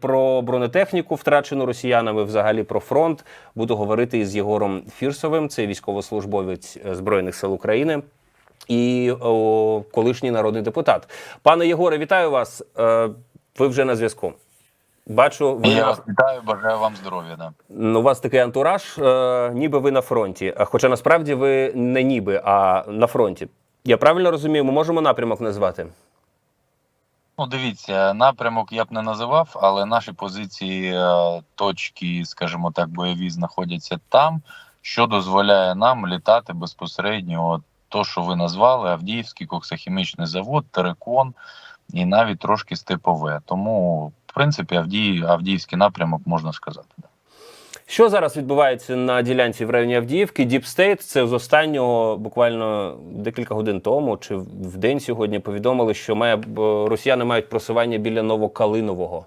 Про бронетехніку, втрачену росіянами, взагалі про фронт, буду говорити із Єгором Фірсовим. Це військовослужбовець е, Збройних сил України і о, колишній народний депутат. Пане Єгоре, вітаю вас. Е, Ви вже на зв'язку. Бачу, ви Я вас вітаю, бажаю вам здоров'я. Да. Ну, у вас такий антураж, е, ніби ви на фронті. Хоча насправді ви не ніби, а на фронті. Я правильно розумію, ми можемо напрямок назвати? Ну, дивіться, напрямок я б не називав, але наші позиції, е, точки, скажімо так, бойові знаходяться там, що дозволяє нам літати безпосередньо. От то, що ви назвали, Авдіївський коксохімічний завод, Терекон і навіть трошки степове. Тому, в принципі, Авдії, Авдіївський напрямок можна сказати. Що зараз відбувається на ділянці в районі Авдіївки? Діпстейт це з останнього буквально декілька годин тому чи в день сьогодні повідомили, що має росіяни мають просування біля Новокалинового.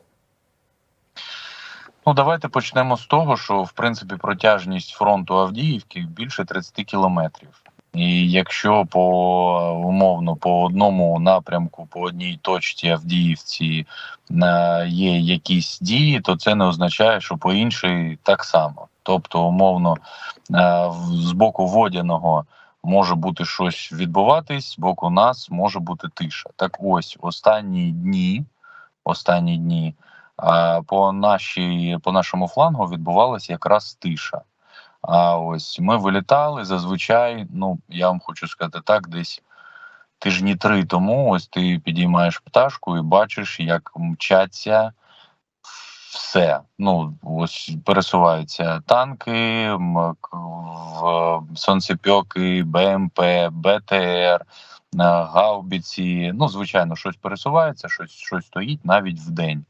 Ну, давайте почнемо з того, що в принципі протяжність фронту Авдіївки більше 30 кілометрів. І якщо по умовно по одному напрямку, по одній точці Авдіївці е, є якісь дії, то це не означає, що по іншій так само. Тобто, умовно, е, з боку водяного може бути щось відбуватись, з боку нас може бути тиша. Так ось останні дні, останні дні. А по нашій, по нашому флангу відбувалася якраз тиша. А ось ми вилітали зазвичай. Ну я вам хочу сказати так, десь тижні три тому. Ось ти підіймаєш пташку і бачиш, як мчаться все. Ну ось пересуваються танки, сонцепьоки, БМП, БТР. Гаубіці, ну звичайно, щось пересувається, щось щось стоїть навіть в день.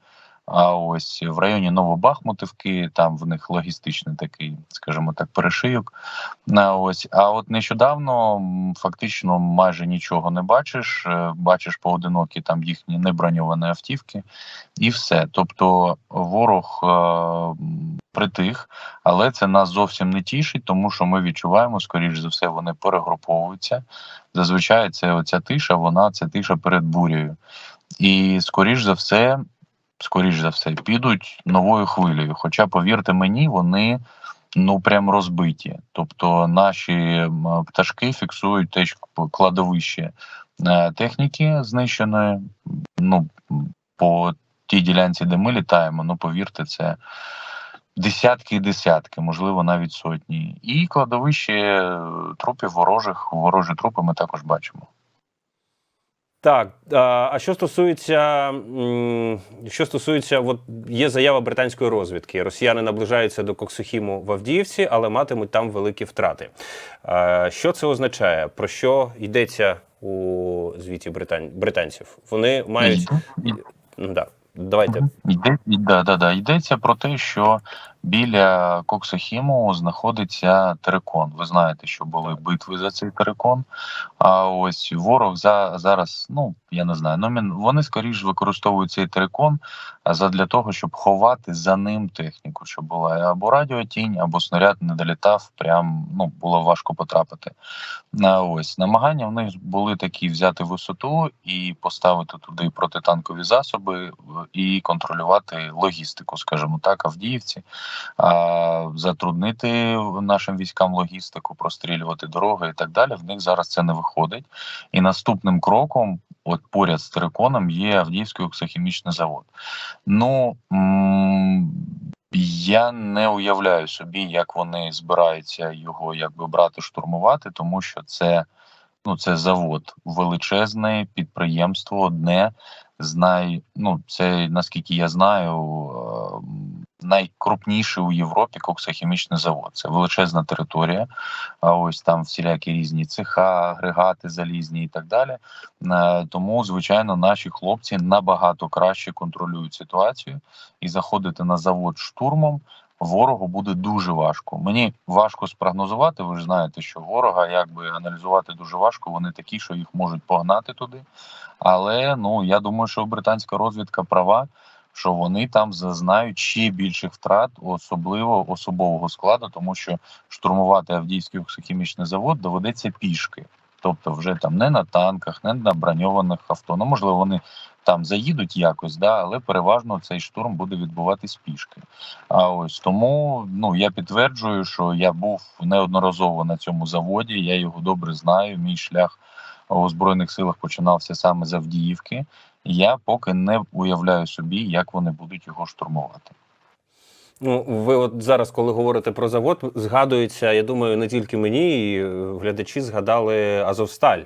А ось в районі Новобахмутівки, там в них логістичний такий, скажімо так, перешийок. А ось, а от нещодавно фактично майже нічого не бачиш. е, Бачиш поодинокі там їхні неброньовані автівки, і все. Тобто ворог е, притих, але це нас зовсім не тішить, тому що ми відчуваємо, скоріш за все, вони перегруповуються. Зазвичай це оця тиша, вона це тиша перед бурею. І скоріш за все, скоріш за все, підуть новою хвилею. Хоча, повірте мені, вони ну прям розбиті. Тобто наші пташки фіксують теж кладовище е, техніки знищеної. Ну по тій ділянці, де ми літаємо, ну повірте, це. Десятки і десятки, можливо, навіть сотні, і кладовище е, трупів ворожих, ворожі трупи ми також бачимо. Так, а що стосується, що стосується, от є заява британської розвідки. Росіяни наближаються до Коксохіму в Авдіївці, але матимуть там великі втрати. Що це означає? Про що йдеться у звіті британ... британців? Вони мають. Ну, да. Давайте. Йде, да, да, да. Йдеться про те, що біля Коксохіму знаходиться терикон. Ви знаєте, що були битви за цей терикон. А ось ворог за зараз, ну я не знаю, ну вони скоріш використовують цей терикон задля того, щоб ховати за ним техніку, щоб була або радіотінь, або снаряд не долітав. Прям ну було важко потрапити. А ось намагання в них були такі взяти висоту і поставити туди протитанкові засоби і контролювати логістику, скажімо так, Авдіївці, затруднити нашим військам логістику, прострілювати дороги і так далі. В них зараз це не виходить. І наступним кроком, от поряд з териконом, є Авдіївський оксохімічний завод. Ну я не уявляю собі, як вони збираються його якби брати, штурмувати, тому що це ну це завод, величезне підприємство, одне з най, ну це наскільки я знаю, найкрупніший у Європі коксохімічний завод. Це величезна територія. А ось там всілякі різні цеха, агрегати залізні і так далі. Е, Тому, звичайно, наші хлопці набагато краще контролюють ситуацію і заходити на завод штурмом. Ворогу буде дуже важко. Мені важко спрогнозувати. Ви ж знаєте, що ворога якби аналізувати дуже важко. Вони такі, що їх можуть погнати туди. Але ну я думаю, що британська розвідка права, що вони там зазнають ще більших втрат, особливо особового складу, тому що штурмувати Авдіївський оксохімічний завод доведеться пішки. Тобто, вже там не на танках, не на броньованих авто. Ну можливо, вони там заїдуть якось, да, але переважно цей штурм буде відбуватись пішки. А ось тому ну я підтверджую, що я був неодноразово на цьому заводі. Я його добре знаю. Мій шлях у збройних силах починався саме з Авдіївки. Я поки не уявляю собі, як вони будуть його штурмувати. Ну, ви от зараз, коли говорите про завод, згадується, я думаю, не тільки мені, і е, глядачі згадали Азовсталь.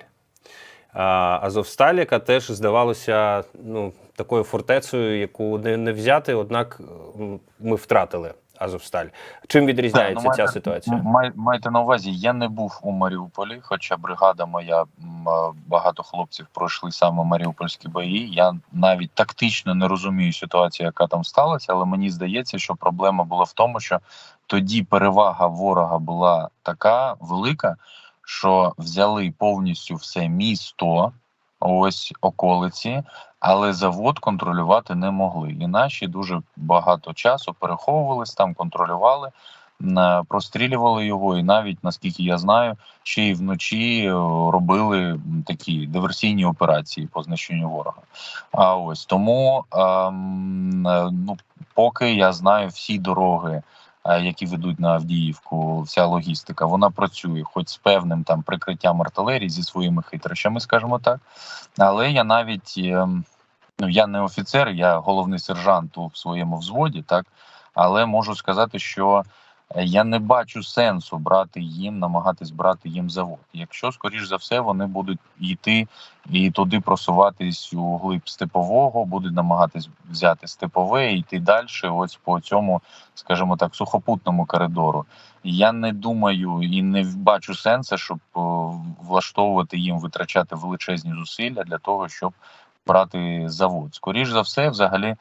А, Азовсталь, яка теж здавалося ну, такою фортецею, яку не, не взяти, однак ми втратили Азовсталь. Чим відрізняється Так, ну, ця майте- ситуація? Май, майте на увазі, я не був у Маріуполі, хоча бригада моя е, багато хлопців пройшли саме маріупольські бої. Я навіть тактично не розумію ситуацію, яка там сталася, але мені здається, що проблема була в тому, що тоді перевага ворога була така велика, що взяли повністю все місто, ось околиці, але завод контролювати не могли. І наші дуже багато часу переховувались там, контролювали, прострілювали його, і навіть наскільки я знаю, ще й вночі е, робили такі диверсійні операції по знищенню ворога. А ось тому ем, е, ну, поки я знаю всі дороги. Е, Які ведуть на Авдіївку, вся логістика, вона працює, хоч з певним там прикриттям артилерії зі своїми хитрощами, скажімо так. Але я навіть ем, ну я не офіцер, я головний сержант у своєму взводі, так але можу сказати, що я не бачу сенсу брати їм, намагатись брати їм завод. Якщо, скоріш за все, вони будуть йти і туди просуватись у глиб степового, будуть намагатись взяти степове і йти далі. Ось по цьому, скажімо так, сухопутному коридору. Я не думаю і не бачу сенсу, щоб е, влаштовувати їм витрачати величезні зусилля для того, щоб брати завод. Скоріш за все, взагалі,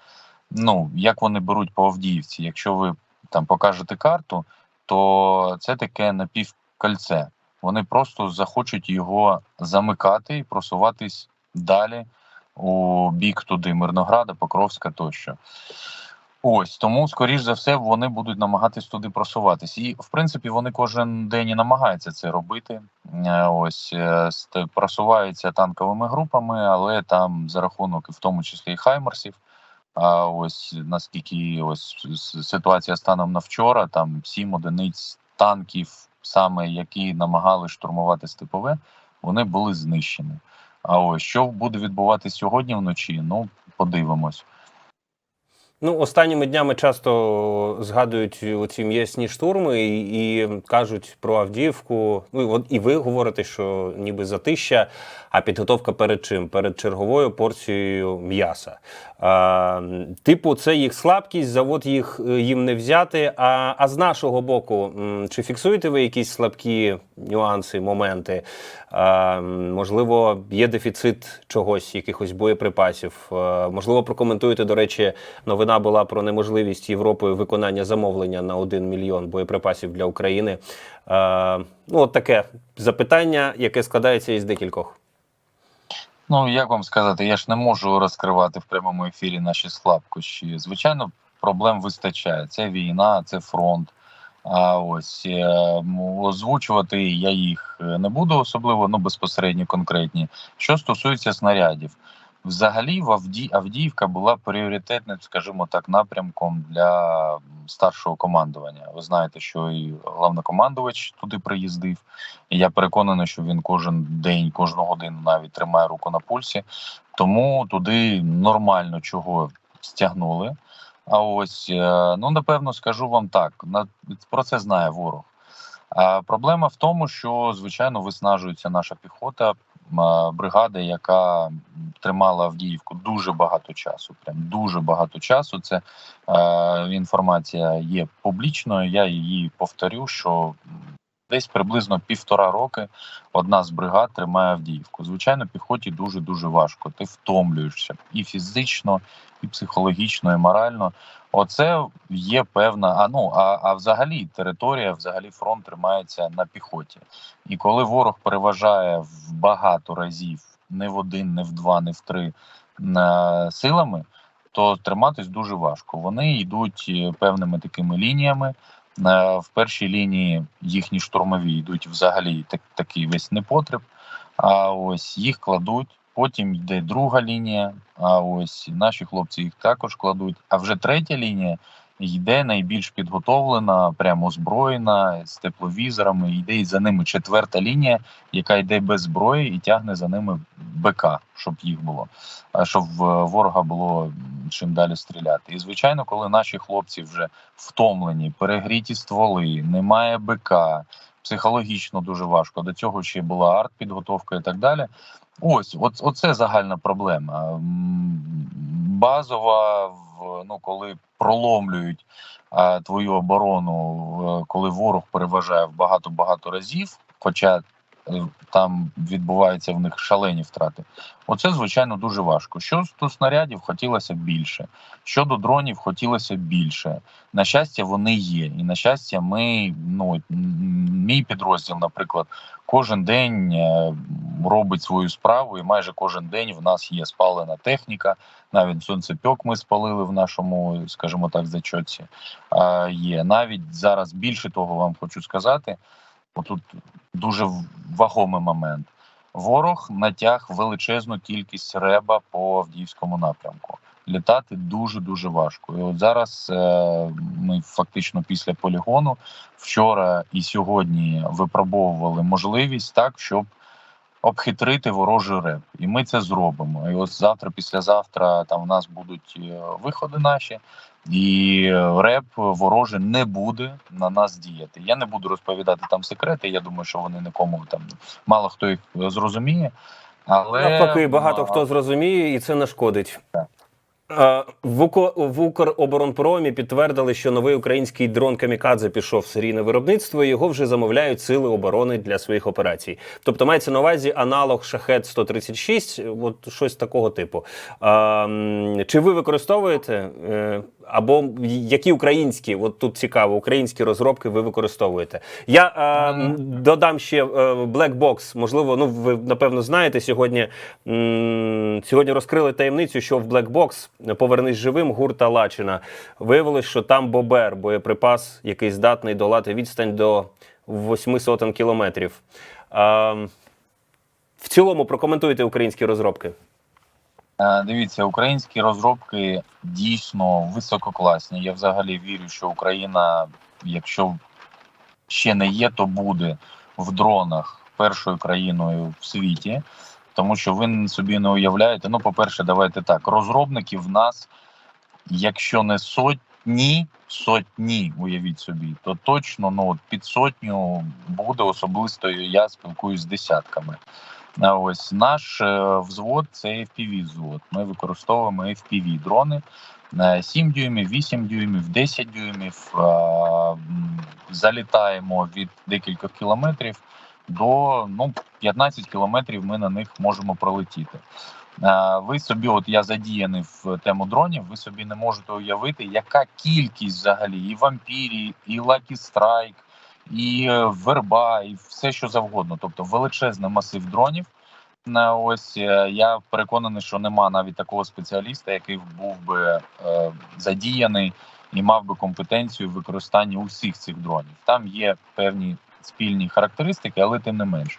ну як вони беруть по Авдіївці. Якщо ви там покажете карту, то це таке напівкольце. Вони просто захочуть його замикати і просуватись далі у бік туди Мирнограда, Покровська тощо. Ось тому, скоріш за все, вони будуть намагатись туди просуватись. І в принципі вони кожен день і намагаються це робити. Е, Ось е, просуваються танковими групами, але там за рахунок, в тому числі і хаймерсів. А ось наскільки ось ситуація станом на вчора, там сім одиниць танків, саме які намагали штурмувати степове, вони були знищені. А ось що буде відбуватися сьогодні вночі? Ну подивимось. Ну, останніми днями часто згадують оці м'ясні штурми і, і кажуть про Авдіївку. Ну от і ви говорите, що ніби затища, а підготовка перед чим? Перед черговою порцією м'яса. Типу, це їх слабкість, завод їх е, їм не взяти. А, а з нашого боку, чи фіксуєте ви якісь слабкі нюанси, моменти? А, можливо, є дефіцит чогось, якихось боєприпасів. А, можливо, прокоментуєте, до речі, новина була про неможливість Європою виконання замовлення на 1 мільйон боєприпасів для України. А, ну, от таке запитання, яке складається із декількох. Ну як вам сказати, я ж не можу розкривати в прямому ефірі наші слабкощі. Звичайно, проблем вистачає. Це війна, це фронт. А ось е, озвучувати я їх е, не буду, особливо ну безпосередньо конкретні. Що стосується снарядів, взагалі в Авді... Авдіївка була пріоритетним, скажімо так, напрямком для старшого командування. Ви знаєте, що і головнокомандувач туди приїздив. І я переконаний, що він кожен день, кожну годину навіть тримає руку на пульсі. Тому туди нормально чого стягнули. А ось е, ну напевно скажу вам так: про це знає ворог. А проблема в тому, що звичайно виснажується наша піхота, бригада, яка тримала Авдіївку дуже багато часу. Прям дуже багато часу. Це е, інформація є публічною. Я її повторю, що десь приблизно півтора роки одна з бригад тримає Авдіївку. Звичайно, піхоті дуже дуже важко. Ти втомлюєшся і фізично, і психологічно, і морально. Оце є певна. А ну а, а взагалі територія, взагалі фронт тримається на піхоті. І коли ворог переважає в багато разів, не в один, не в два, не в три на силами, то триматись дуже важко. Вони йдуть е, певними такими лініями. Е, В першій лінії їхні штурмові йдуть взагалі так, такий весь непотреб. А ось їх кладуть потім йде друга лінія. А ось наші хлопці їх також кладуть. А вже третя лінія йде найбільш підготовлена, прямо озброєна з тепловізорами. Йде і за ними четверта лінія, яка йде без зброї і тягне за ними БК, щоб їх було, щоб ворога було чим далі стріляти. І звичайно, коли наші хлопці вже втомлені, перегріті стволи, немає БК, психологічно дуже важко. До цього ще була артпідготовка і так далі. Ось, от, оце загальна проблема. Базова, ну, коли проломлюють а, твою оборону, коли ворог переважає в багато-багато разів, хоча там відбуваються в них шалені втрати. Оце, звичайно, дуже важко. Що до снарядів хотілося більше. Щодо дронів хотілося більше. На щастя, вони є. І на щастя, ми, ну, мій підрозділ, наприклад, кожен день е, робить свою справу, і майже кожен день в нас є спалена техніка. Навіть сонцепьок ми спалили в нашому, скажімо так, зачотці. А, є навіть зараз більше того вам хочу сказати. Отут дуже вагомий момент. Ворог натяг величезну кількість реба по Авдіївському напрямку. Літати дуже дуже важко. І от зараз е, ми фактично після полігону вчора і сьогодні випробовували можливість так, щоб обхитрити ворожий реп. І ми це зробимо. І ось завтра, післязавтра, там в нас будуть е, виходи наші, і е, реп ворожий не буде на нас діяти. Я не буду розповідати там секрети. Я думаю, що вони нікому там мало хто їх зрозуміє. Але Навпаки, багато а, хто зрозуміє, і це нашкодить. Так. Е, В, Укроборонпромі підтвердили, що новий український дрон Камікадзе пішов в серійне виробництво. і Його вже замовляють сили оборони для своїх операцій. Тобто мається на увазі аналог Шахет 136, от щось такого типу. Е, Чи ви використовуєте? Або які українські, от тут цікаво, українські розробки ви використовуєте? Я е, додам ще е, Black Box. Можливо, ну ви напевно знаєте сьогодні. м, Сьогодні розкрили таємницю, що в Black Box повернись живим гурта Лачина. Виявилось, що там Бобер, боєприпас, який здатний долати відстань до 8 сотень кілометрів. Е, в цілому прокоментуйте українські розробки. Е, Дивіться, українські розробки дійсно висококласні. Я взагалі вірю, що Україна, якщо ще не є, то буде в дронах першою країною в світі, тому що ви собі не уявляєте. Ну, по-перше, давайте так. Розробників в нас, якщо не сотні, сотні, уявіть собі, то точно ну, під сотню буде особисто. Я спілкуюсь з десятками. Ось наш е, взвод це FPV взвод. Ми використовуємо FPV дрони е, 7 дюймів, 8 дюймів, 10 дюймів. е, Залітаємо від декількох кілометрів до ну, 15 кілометрів. Ми на них можемо пролетіти. Е, Ви собі, от я задіяний в тему дронів, ви собі не можете уявити, яка кількість взагалі і вампірі, і Lucky Strike, і е, верба, і все, що завгодно. Тобто величезний масив дронів. Е, Ось е, я переконаний, що нема навіть такого спеціаліста, який був би е, задіяний і мав би компетенцію в використанні усіх цих дронів. Там є певні спільні характеристики, але тим не менш.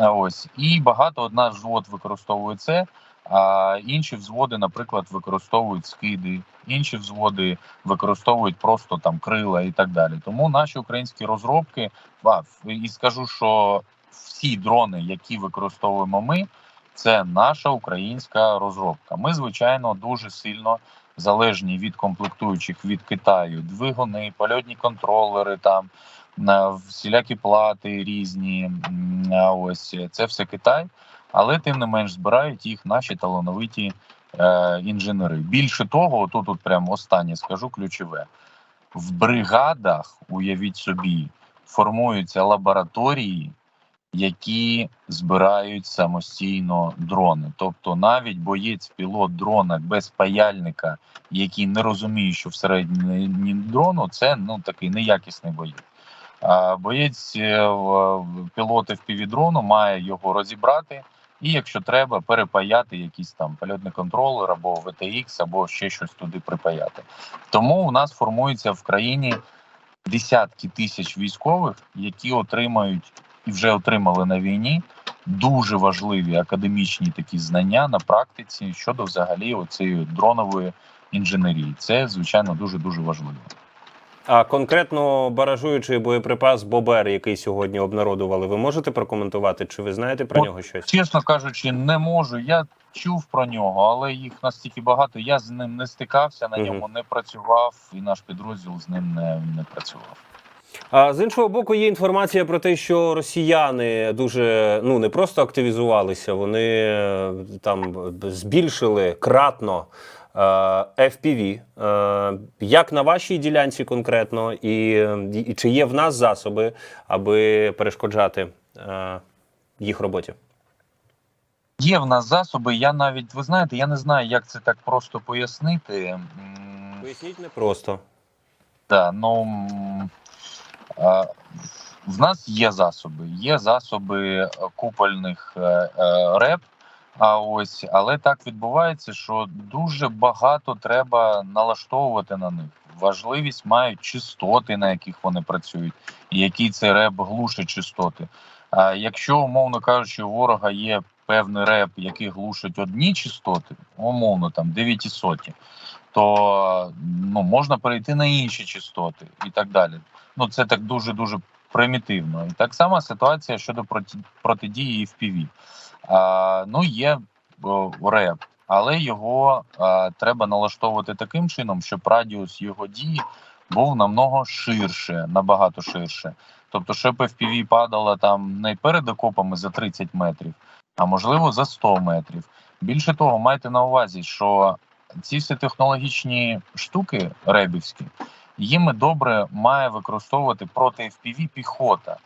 Е, Ось і багато од наш взвод використовує це. А інші взводи, наприклад, використовують скиди, інші взводи використовують просто там крила і так далі. Тому наші українські розробки, а, і скажу, що всі дрони, які використовуємо ми, це наша українська розробка. Ми, звичайно, дуже сильно залежні від комплектуючих від Китаю, двигуни, польотні контролери, там всілякі плати різні. Ось це все Китай, але тим не менш збирають їх наші талановиті е, інженери. Більше того, тут от прямо останнє скажу ключове. В бригадах, уявіть собі, формуються лабораторії, які збирають самостійно дрони. Тобто навіть боєць пілот дрона без паяльника, який не розуміє, що всередині дрону, це ну такий неякісний боєць. А боєць е, в- пілот FPV-дрону має його розібрати. І якщо треба, перепаяти якийсь там польотний контролер або VTX, або ще щось туди припаяти. Тому у нас формується в країні десятки тисяч військових, які отримають і вже отримали на війні дуже важливі академічні такі знання на практиці щодо взагалі оцієї дронової інженерії. Це звичайно дуже дуже важливо. А конкретно баражуючий боєприпас Бобер, який сьогодні обнародували, ви можете прокоментувати? Чи ви знаєте про От нього щось? Чесно кажучи, не можу. Я чув про нього, але їх настільки багато. Я з ним не стикався, на ньому не працював, і наш підрозділ з ним не, не працював. А з іншого боку, є інформація про те, що росіяни дуже ну не просто активізувалися, вони е, там збільшили кратно FPV. Е, Як на вашій ділянці конкретно, і, і чи є в нас засоби, аби перешкоджати е, їх роботі? Є в нас засоби. Я навіть ви знаєте, я не знаю, як це так просто пояснити. Поясніть не просто. Да, ну в нас є засоби. Є засоби е, купольних е, е, реп. А ось, але так відбувається, що дуже багато треба налаштовувати на них. Важливість мають частоти, на яких вони працюють, і який це реп глушить частоти. А якщо, умовно кажучи, у ворога є певний реп, який глушить одні частоти, умовно там 900, то ну, можна перейти на інші частоти і так далі. Ну це так дуже дуже примітивно. І так само ситуація щодо проти, протидії FPV. А, ну є реп, але його треба налаштовувати таким чином, щоб радіус його дії був намного ширше, набагато ширше. Тобто, щоб FPV падала там не перед окопами за 30 метрів, а можливо за 100 метрів. Більше того, майте на увазі, що ці всі технологічні штуки ребівські, їми добре має використовувати проти FPV піхота,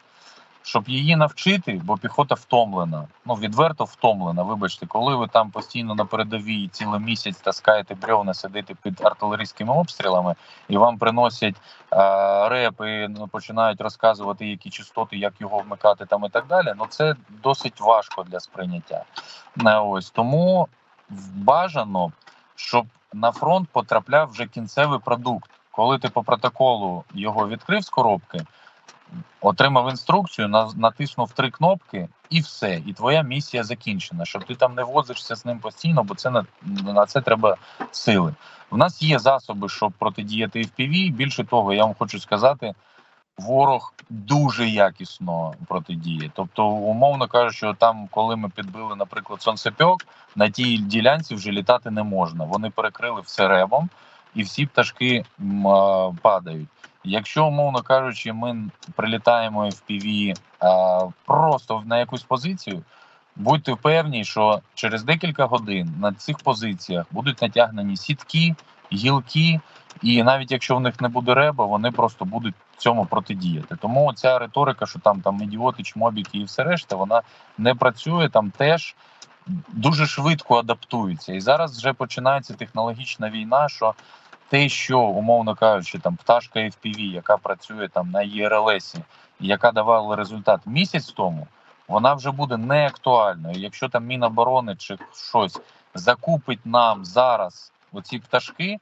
щоб її навчити, бо піхота втомлена. Ну відверто втомлена. Вибачте, коли ви там постійно на передовій цілий місяць таскаєте бревна, сидите під артилерійськими обстрілами, і вам приносять е, реп і ну, починають розказувати, які частоти, як його вмикати там і так далі. Ну це досить важко для сприйняття. Не ось тому бажано, щоб на фронт потрапляв вже кінцевий продукт. Коли ти по протоколу його відкрив з коробки, отримав інструкцію, на- натиснув три кнопки, і все. І твоя місія закінчена. Щоб ти там не возишся з ним постійно, бо це на, на це треба сили. В нас є засоби, щоб протидіяти FPV. Більше того, я вам хочу сказати, ворог дуже якісно протидіє. Тобто, умовно кажучи, там, коли ми підбили, наприклад, сонцепьок, на тій ділянці вже літати не можна. Вони перекрили все ребом, і всі пташки падають. Якщо, умовно кажучи, ми прилітаємо в а, просто на якусь позицію, будьте впевні, що через декілька годин на цих позиціях будуть натягнені сітки, гілки, і навіть якщо в них не буде реба, вони просто будуть цьому протидіяти. Тому ця риторика, що там там ідіоти, чмобіки і все решта, вона не працює там теж. Дуже швидко адаптуються, і зараз вже починається технологічна війна. Що те, що умовно кажучи, там пташка FPV, яка працює там на ЄРЛС, яка давала результат місяць тому, вона вже буде не актуальною. Якщо там Міноборони чи щось закупить нам зараз оці пташки,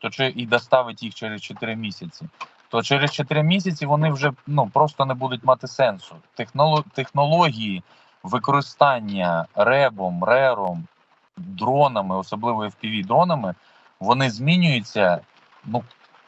то чи і доставить їх через 4 місяці, то через 4 місяці вони вже ну просто не будуть мати сенсу. Технолог, технології використання ребом, рером, дронами, особливо fpv дронами, вони змінюються. Ну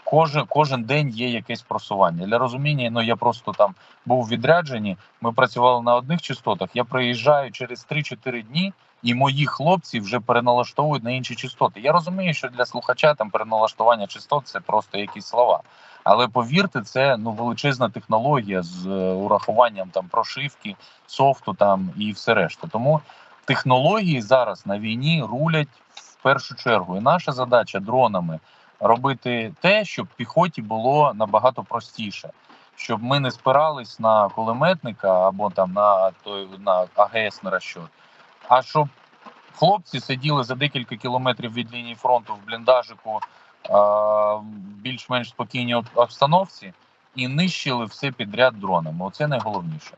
кожен кожен день є якесь просування. Для розуміння, ну я просто там був в відрядженні. Ми працювали на одних частотах. Я приїжджаю через 3-4 дні, і мої хлопці вже переналаштовують на інші частоти. Я розумію, що для слухача там переналаштування частот це просто якісь слова. Але повірте, це ну величезна технологія з е, урахуванням там прошивки, софту там і все решта. Тому технології зараз на війні рулять першу чергу. І наша задача дронами робити те, щоб піхоті було набагато простіше, щоб ми не спирались на кулеметника або там на той на АГС на розчот, а щоб хлопці сиділи за декілька кілометрів від лінії фронту в бліндажику а, більш-менш спокійній обстановці і нищили все підряд дронами. Оце найголовніше.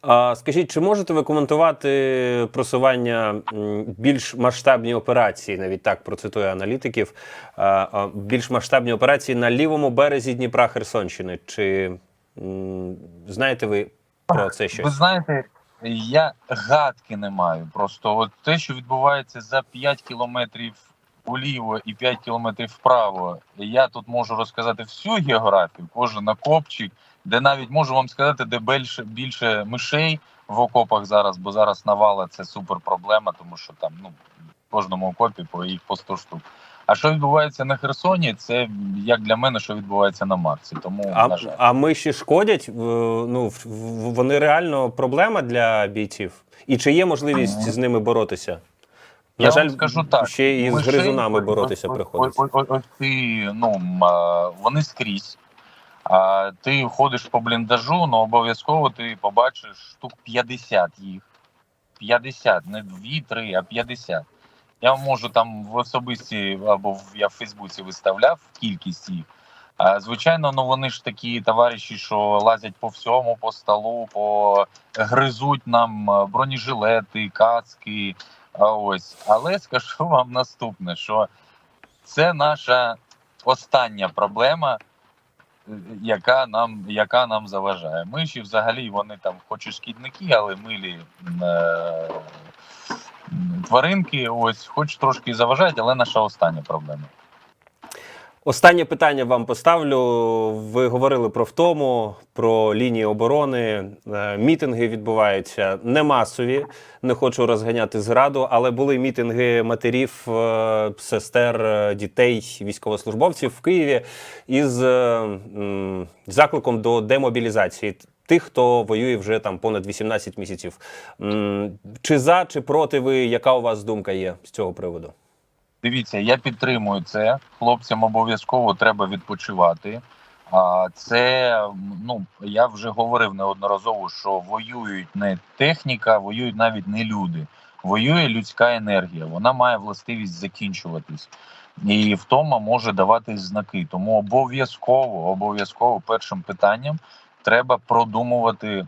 А скажіть, чи можете ви коментувати просування більш масштабні операції, навіть так процитую аналітиків, більш масштабні операції на лівому березі Дніпра Херсонщини? Чи знаєте ви про це Ви знаєте, Я гадки не маю. Просто от те, що відбувається за 5 кілометрів вліво і 5 кілометрів вправо, я тут можу розказати всю географію, кожен окопчик, де навіть можу вам сказати, де більше, більше мишей в окопах зараз, бо зараз навала це супер проблема, тому що там ну, в кожному окопі по їх по 100 штук. А що відбувається на Херсоні, це як для мене, що відбувається на Марсі. Тому А, на жаль. а миші шкодять? Ну, в- в- вони реально проблема для бійців? І чи є можливість з ними боротися? На Я жаль, вам скажу так. ще і з гризунами боротися ось- приходиться. Ось, ось, ось ти, ну, вони скрізь. Ти ходиш по бліндажу, ну обов'язково ти побачиш штук 50 їх. 50, не 2-3, а 50. Я можу там в особисті або я в Фейсбуці виставляв кількість їх. А, звичайно, ну вони ж такі товариші, що лазять по всьому, по столу, по гризуть нам бронежилети, кацки. А ось, але скажу вам наступне: що це наша остання проблема, яка нам, яка нам заважає. Миші взагалі вони там, хоч і шкідники, але милі е, тваринки, ось, хоч трошки заважають, але наша остання проблема. Останнє питання вам поставлю. Ви говорили про втому, про лінії оборони. Е, Мітинги відбуваються не масові. Не хочу розганяти зраду, але були мітинги матерів, е, сестер, е, дітей, військовослужбовців в Києві із закликом до демобілізації. Тих, хто воює вже там понад 18 місяців. Чи за, чи проти ви? Яка у вас думка є з цього приводу? Дивіться, я підтримую це. Хлопцям обов'язково треба відпочивати. А це ну я вже говорив неодноразово, що воюють не техніка, воюють навіть не люди. Воює людська енергія. Вона має властивість закінчуватись, і втома може давати знаки. Тому обов'язково, обов'язково першим питанням треба продумувати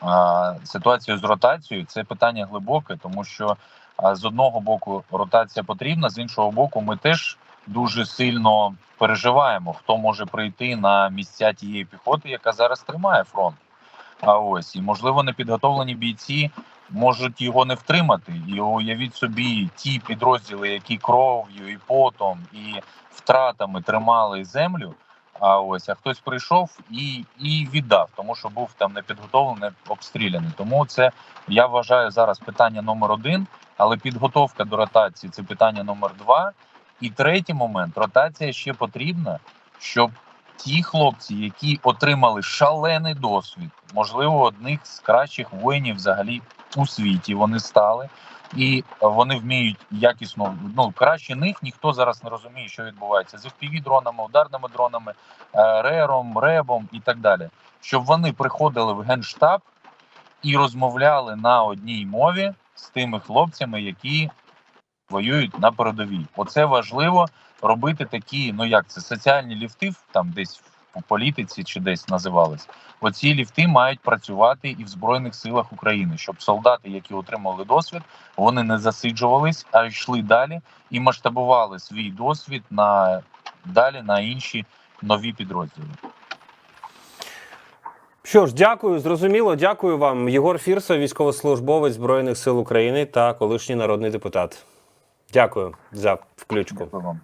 а, ситуацію з ротацією. Це питання глибоке, тому що з одного боку ротація потрібна, з іншого боку, ми теж дуже сильно переживаємо, хто може прийти на місця тієї піхоти, яка зараз тримає фронт. А ось і можливо непідготовлені бійці можуть його не втримати. І уявіть собі ті підрозділи, які кров'ю і потом, і втратами тримали землю. А ось а хтось прийшов і, і віддав, тому що був там непідготовлений, обстріляний. Тому це я вважаю зараз питання номер один. Але підготовка до ротації це питання номер два. І третій момент ротація ще потрібна, щоб ті хлопці, які отримали шалений досвід, можливо, одних з кращих воїнів взагалі у світі вони стали, і вони вміють якісно ну краще них ніхто зараз не розуміє, що відбувається з fpv дронами, ударними дронами, е, рером, ребом і так далі. Щоб вони приходили в генштаб і розмовляли на одній мові з тими хлопцями, які воюють на передовій. Оце важливо робити такі, ну як це соціальні ліфти, там десь в політиці чи десь називались. Оці ліфти мають працювати і в збройних силах України, щоб солдати, які отримали досвід, вони не засиджувались, а йшли далі і масштабували свій досвід на далі на інші нові підрозділи. Що ж, дякую, зрозуміло. Дякую вам. Єгор Фірсов, військовослужбовець Збройних сил України та колишній народний депутат. Дякую за включку. Дякую вам.